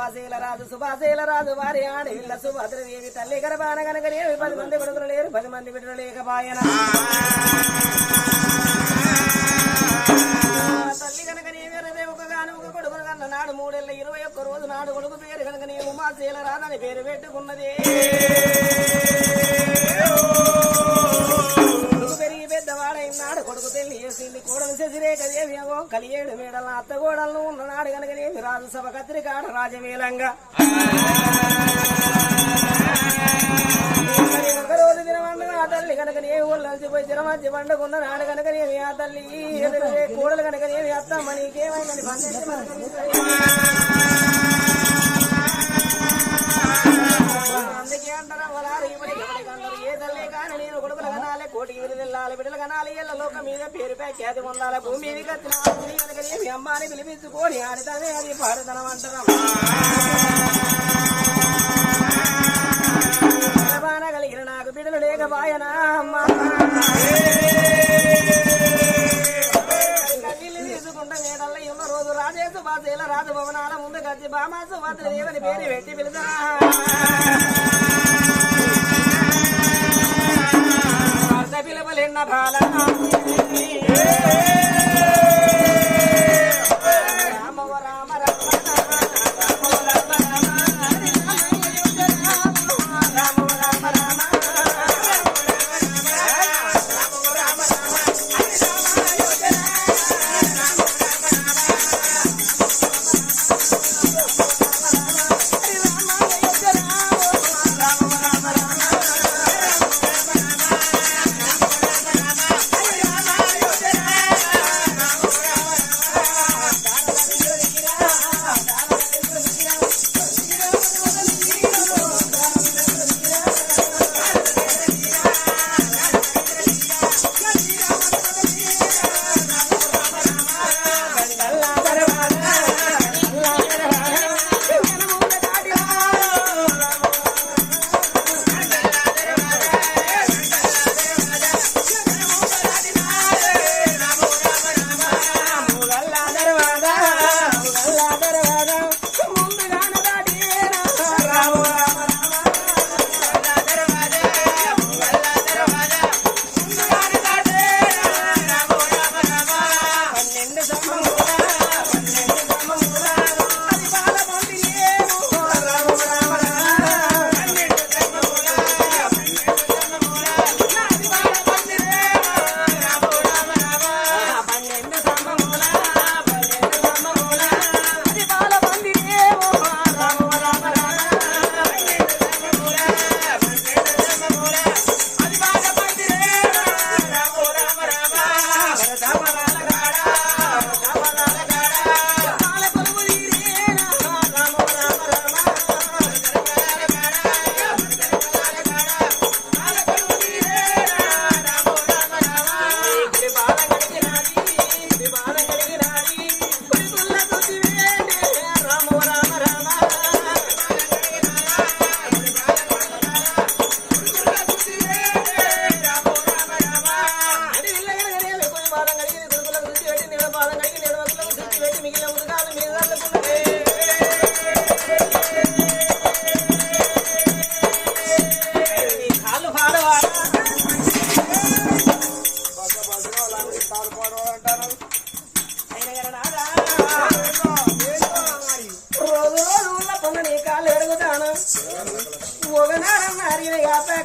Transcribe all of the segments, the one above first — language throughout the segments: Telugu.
Subhashila Raju Subhashila Raju వారి ఆడవిల్ల సుభద్రదేవి తల్లి గర్భాన కనుకనేవి పది మంది కొడుకులు లేరు పది మంది బిడ్డలు లేకపాయన తల్లి కనుకనేవి అరవై ఒక గాను ఒక కొడుకు కన్న నాడు మూడేళ్ళ ఇరవై ఒక్క రోజు నాడు కొడుకు పేరు కనుక నీ ఉమాశీల రాదని పేరు పెట్టుకున్నది. కొడుకు పెరిగి పెద్దవాడైనాడు కొడుకు పెళ్ళి చేసింది. కోడలు శశిరేఖ దేవి కలియేడు మేడల అత్త కోడలను ఉన్ననాడు కనుకనేమి రాజు సభ కత్రిక రాజమేలంగా మరి ఒక ఆ తల్లి కనుకనేమి ఊళ్ళల్చిపోయి దినమధ్య పండుకున్న నాడు ఆ తల్లి అత్తమ్మ నీకేమైందని అందుకే అంటారా ఏ కానీ నేను కొడుకులు కోటికి లోక మీద పేరుపై ఖ్యాతి పొందాలి? భూమి మీద కత్తిన మీ అమ్మాని పిలిపించుకొని ఆడితేనే అది భారతనం అంటారా బాణ కలిగిన నాకు బిడ్డలు లేకపాయనా అమ్మా. రోజు రాజేసు బాసేల రాజు భవనాల ముందు గచ్చి బామాసు భద్ర దేవని పేరు పెట్టి పిలుదా పిలవలెన్న బాల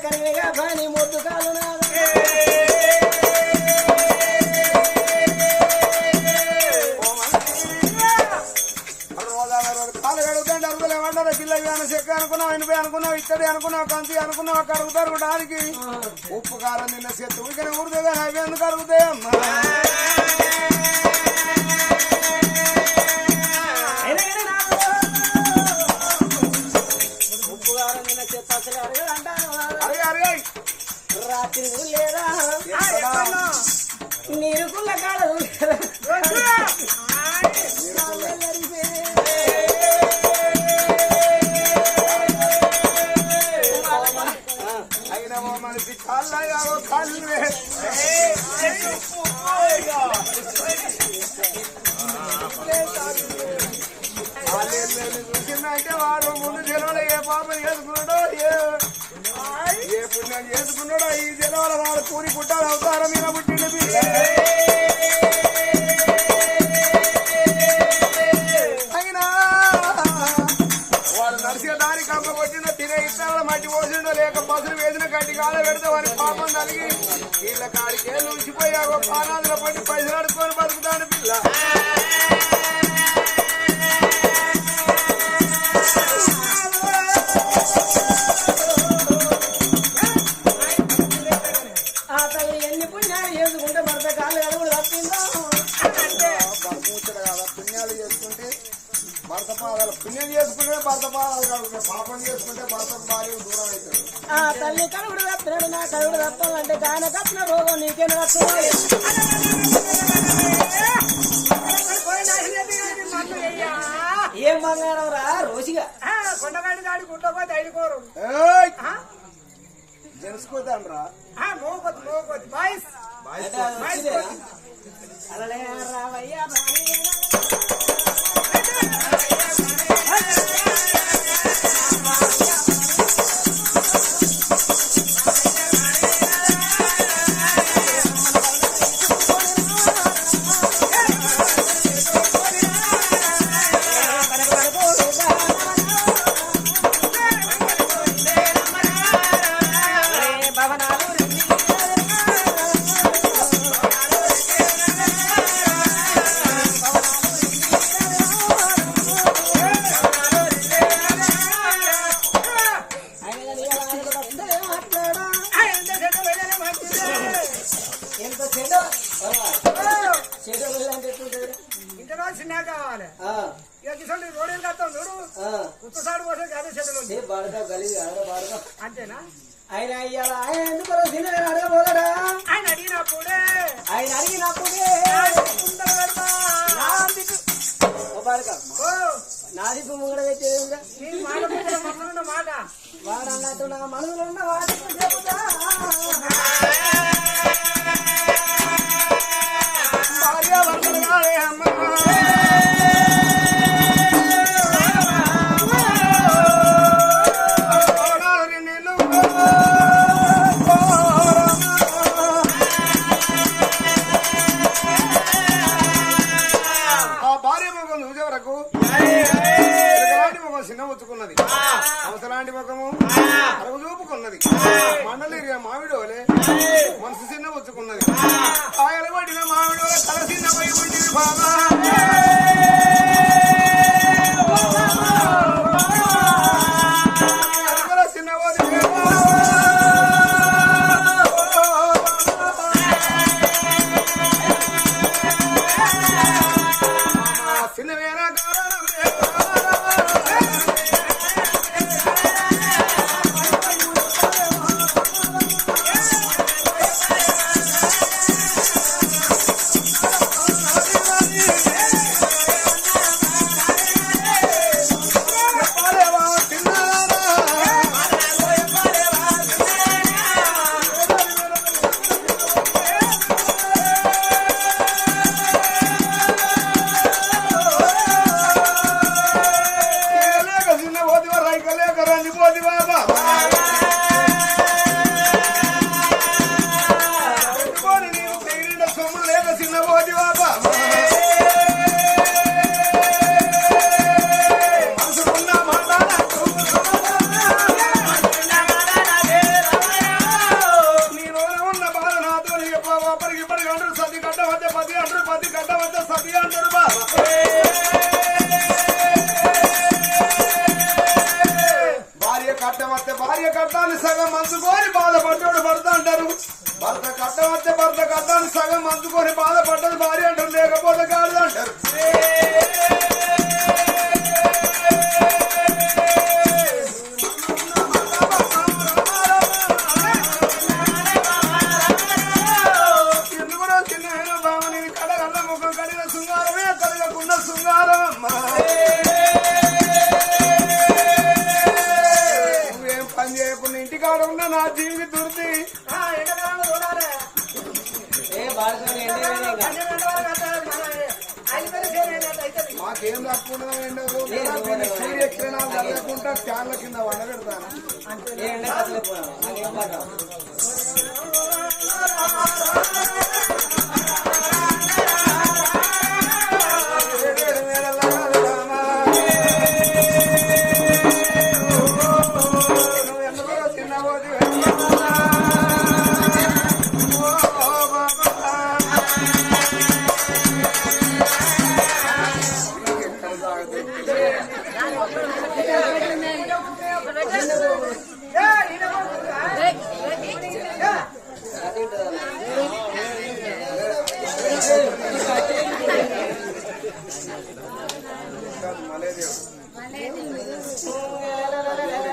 కరిగిగా పని ముద్దు కాలు ఏమంటారు పిల్లలు చెక్క అనుకున్నావు ఎనిమిది అనుకున్నావు ఇక్కడే అనుకున్నావు కంచి అనుకున్నావు అక్కడ అడుగుతారు దానికి ఉప్పు కారం నిన్న చెత్త ఇక్కడ ఊరుతుంది అవి ఎందుకు అడుగుతాయి Yeah! తల్లి కడుగుడు తప్పినాడు నా కడుగుడు తప్పాలంటే కాయన కట్టిన రోగం నీకేం వస్తుంది ఏం బంగారం రా రోజుగా కొండగాడి దాడి గుండపోతే ఐదుకోరు ఏయ్! జెంట్స్కోతాను రా బాయ్స్. అలలే రావయ్యా రావయ్యా. ఎంత ఇంతలో చిన్న కావాలి. ఇక కిసండి రోడ్డు కడతాం చూడు. ఉత్తసాడు అంతేనా? ఆయన అయ్యాల ఆయన ఎందుకు ఆయన అడిగినప్పుడే. ఆయన అడిగినప్పుడే. ముంగడ పెట్టేది మాట వాడు అన్నట్టు నా మనసులో ఉన్న వాటికి చెబుతా ముఖం చూసే వరకు? ముఖం చిన్న వచ్చుకున్నది అవసరాంటి ముఖము అరగు చూపుకున్నది. మండలేరియా మామిడోలే మనసు చిన్న వచ్చుకున్నది ఆయల పడిన మామిడోలే తల చిన్న పై ఉంటివి బాబా. పంచుకొని బాధపడ్డది కుండ ఎండకు సూర్యకిరణాలు తగ్గకుండా ఫ్యాన్ల కింద వండబెడతాను అంటే Valeria. Valeria.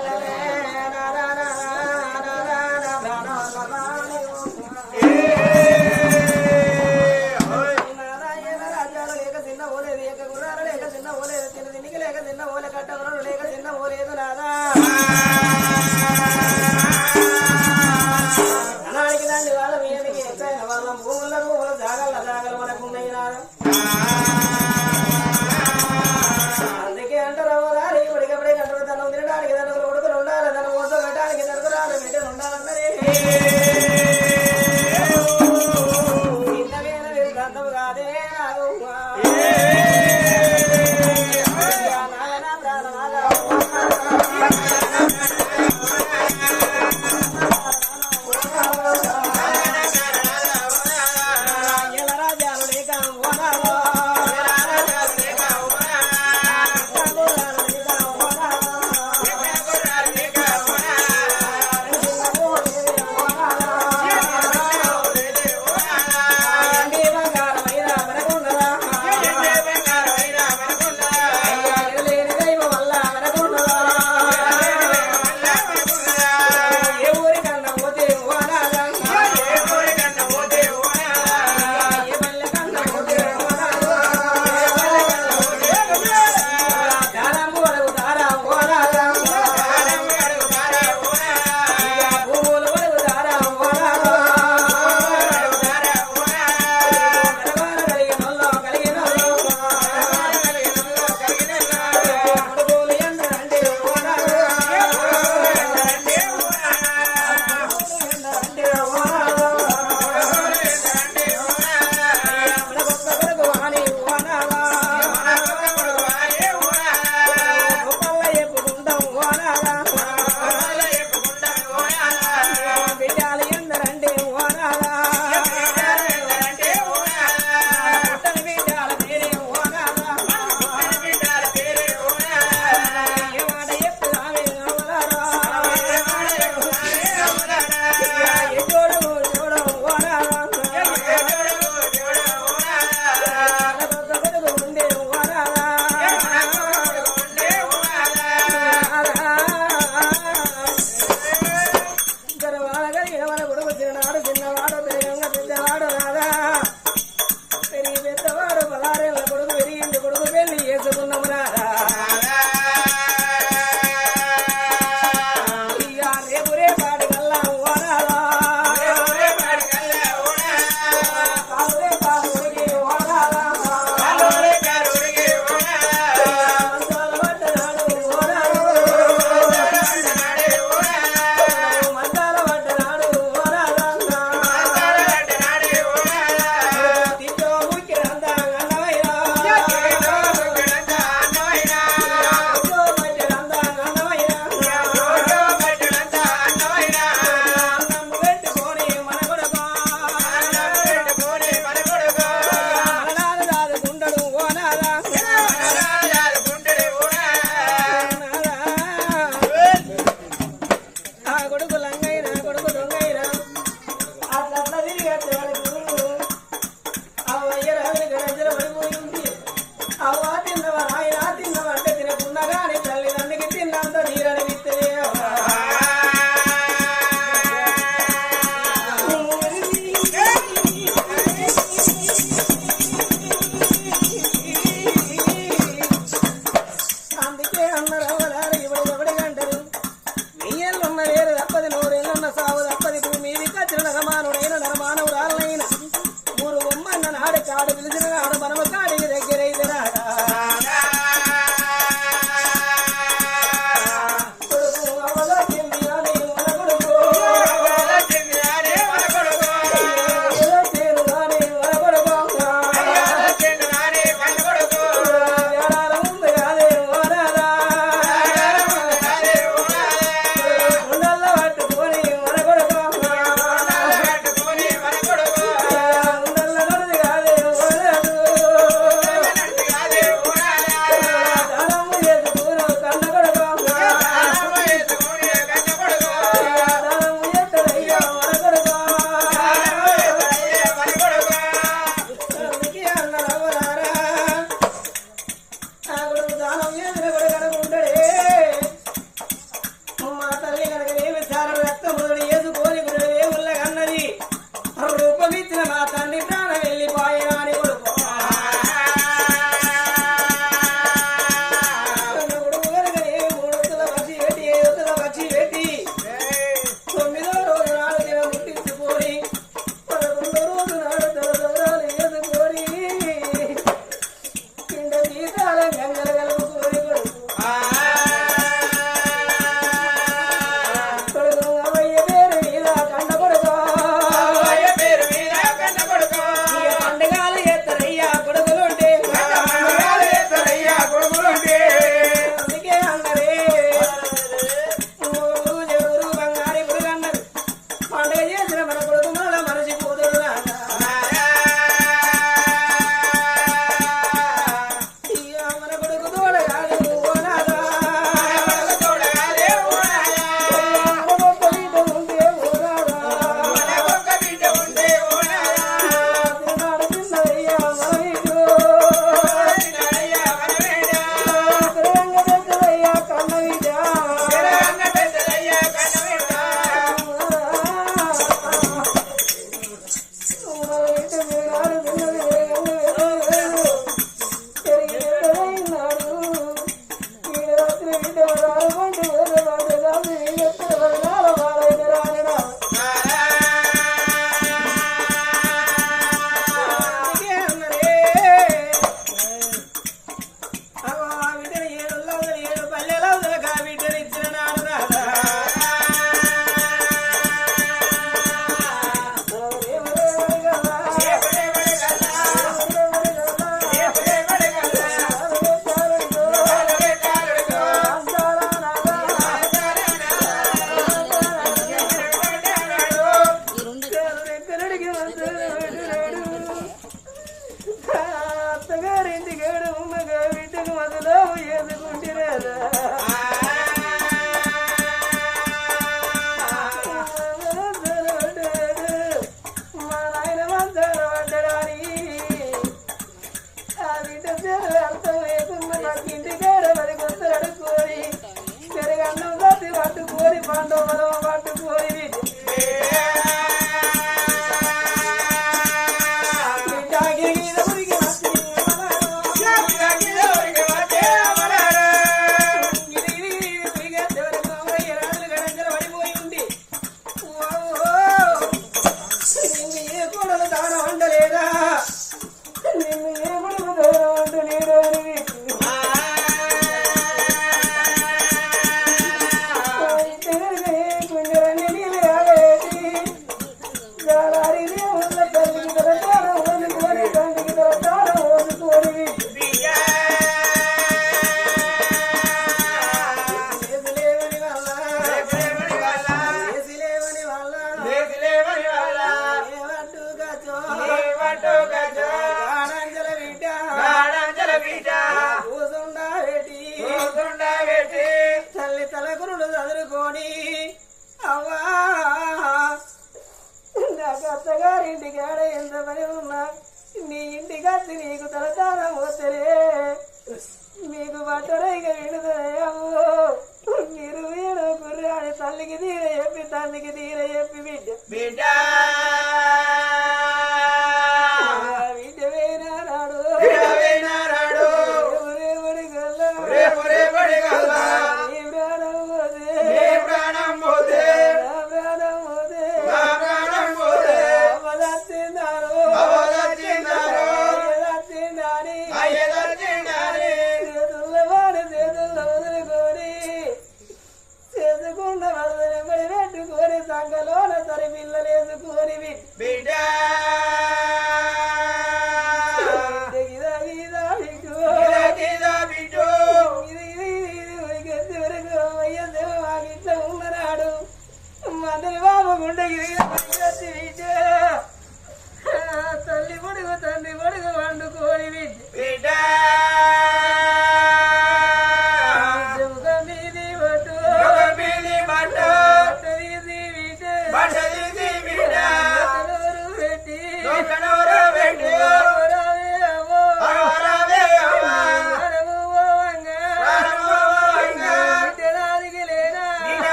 పట్టుకోని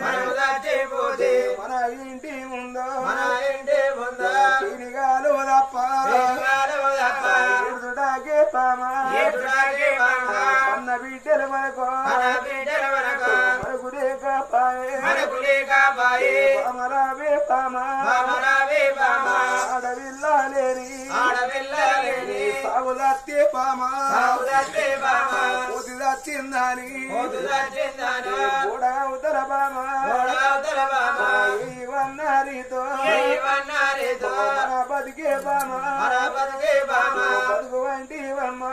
మనము చచ్చిపోతే మన ఇంటి ముందు తినిగాలు తప్ప ఎడుదుడాకే బామా అన్న బిడ్డలు మనకు మనకు లేక పాయే బామరావే బామా ఆడవిల్లాలేని సాగుదత్తే బామా పోతి దాచిందని కూడా ఉదర బామాతో బతికే బామా బతుకు వంటి అమ్మ